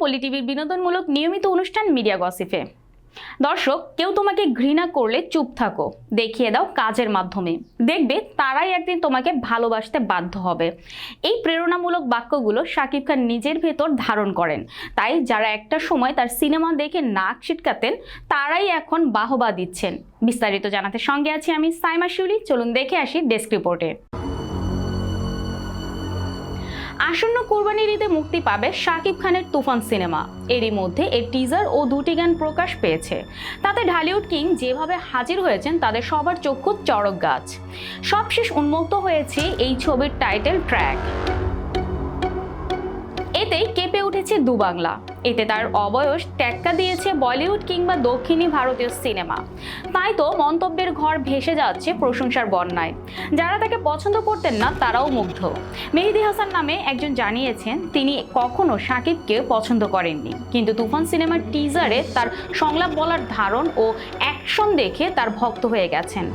পলিটিভির বিনোদনমূলক নিয়মিত অনুষ্ঠান মিডিয়া গসিফে দর্শক, কেউ তোমাকে ঘৃণা করলে চুপ থাকো, দেখিয়ে দাও কাজের মাধ্যমে। দেখবে তারাই একদিন তোমাকে ভালোবাসতে বাধ্য হবে। এই প্রেরণামূলক বাক্যগুলো শাকিব খান নিজের ভেতর ধারণ করেন। তাই যারা একটা সময় তার সিনেমা দেখে নাক ছিটকাতেন, তারাই এখন বাহবা দিচ্ছেন। বিস্তারিত জানাতে সঙ্গে আছি আমি সাইমা শিউলি। চলুন দেখে আসি ডেস্ক রিপোর্টে। আসন্ন কোরবানির ঈদে মুক্তি পাবে শাকিব খানের তুফান সিনেমা। এরই মধ্যে এর টিজার ও দুটি গান প্রকাশ পেয়েছে। তাতে ঢালিউড কিং যেভাবে হাজির হয়েছেন, তাদের সবার চক্ষু চড়ক গাছ। সবশেষ উন্মুক্ত হয়েছে এই ছবির টাইটেল ট্র্যাক এতেই কেঁপে উঠেছে দুবাংলা। এতে তার অবয়স ট্যাক্কা দিয়েছে বলিউড কিংবা দক্ষিণী ভারতীয় সিনেমা। তাই তো মন্তব্যের ঘর ভেসে যাচ্ছে প্রশংসার বন্যায়। যারা তাকে পছন্দ করতেন না, তারাও মুগ্ধ। মেহেদি হাসান নামে একজন জানিয়েছেন, তিনি কখনো সাকিবকে পছন্দ করেননি। কিন্তু তুফান সিনেমার টিজারে তার সংলাপ বলার ধারণ ও অ্যাকশন দেখে তার ভক্ত হয়ে গেছেন।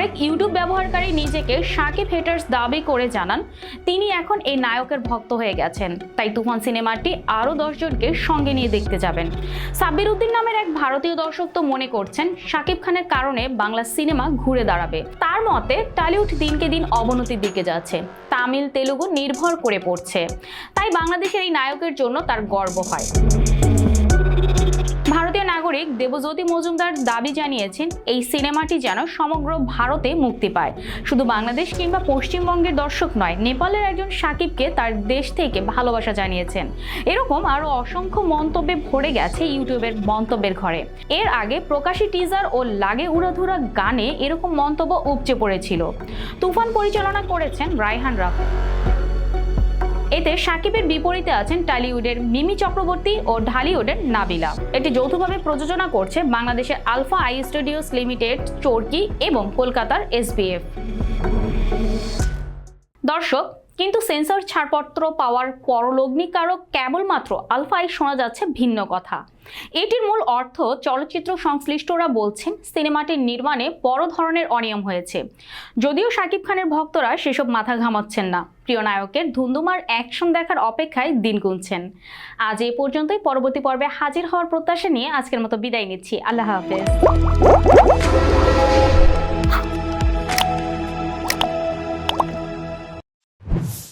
আরেক ইউটিউব ব্যবহারকারী নিজেকে সাকিব হেটার্স দাবি করে জানান, তিনি এখন এই নায়কের ভক্ত হয়ে গেছেন। তাই তুফান সিনেমাটি আরও দশজনকে সঙ্গে নিয়ে দেখতে যাবেন। সাব্বির উদ্দিন নামের এক ভারতীয় দর্শক তো মনে করছেন, সাকিব খানের কারণে বাংলা সিনেমা ঘুরে দাঁড়াবে। তার মতে, টলিউড দিনকে দিন অবনতির দিকে যাচ্ছে। তামিল, তেলুগু নির্ভর করে পড়ছে। তাই বাংলাদেশের এই নায়কের জন্য তার গর্ব হয়। দেবজ্যোতি মজুমদার দাবি জানিয়েছেন, এই সিনেমাটি যেন সমগ্র ভারতে মুক্তি পায়। শুধু বাংলাদেশ কিংবা পশ্চিমবঙ্গের দর্শক নয়, নেপালের একজন সাকিবকে তার দেশ থেকে ভালোবাসা জানিয়েছেন। এরকম আরও অসংখ্য মন্তব্যে ভরে গেছে ইউটিউবের মন্তব্যের ঘরে। এর আগে প্রকাশী টিজার ও লাগে উড়াধুরা গানে এরকম মন্তব্য উপচে পড়েছিল। তুফান পরিচালনা করেছেন রায়হান রাফি এতে সাকিবের বিপরীতে আছেন টালিউডের মিমি চক্রবর্তী ও ঢালিউডের নাবিলা। এটি যৌথভাবে প্রযোজনা করছে বাংলাদেশের Alpha I Studios Limited, Chorki এবং কলকাতার এসবিএফ দর্শক, কিন্তু সেন্সর ছাড়পত্র পাওয়ার পরলগ্নিকারক কেবলমাত্র আলফাই শোনা যাচ্ছে ভিন্ন কথা। এটির মূল অর্থ চলচ্চিত্র সংশ্লিষ্টরা বলছেন, সিনেমাটির নির্মাণে বড় ধরনের অনিয়ম হয়েছে। যদিও শাকিব খানের ভক্তরা সেসব মাথা ঘামাচ্ছেন না। প্রিয় নায়কের ধুন্দুমার অ্যাকশন দেখার অপেক্ষায় দিন গুনছেন। আজ এ পর্যন্তই। পরবর্তী পর্বে হাজির হওয়ার প্রত্যাশা নিয়ে আজকের মতো বিদায় নিচ্ছি। আল্লাহ হাফেজ।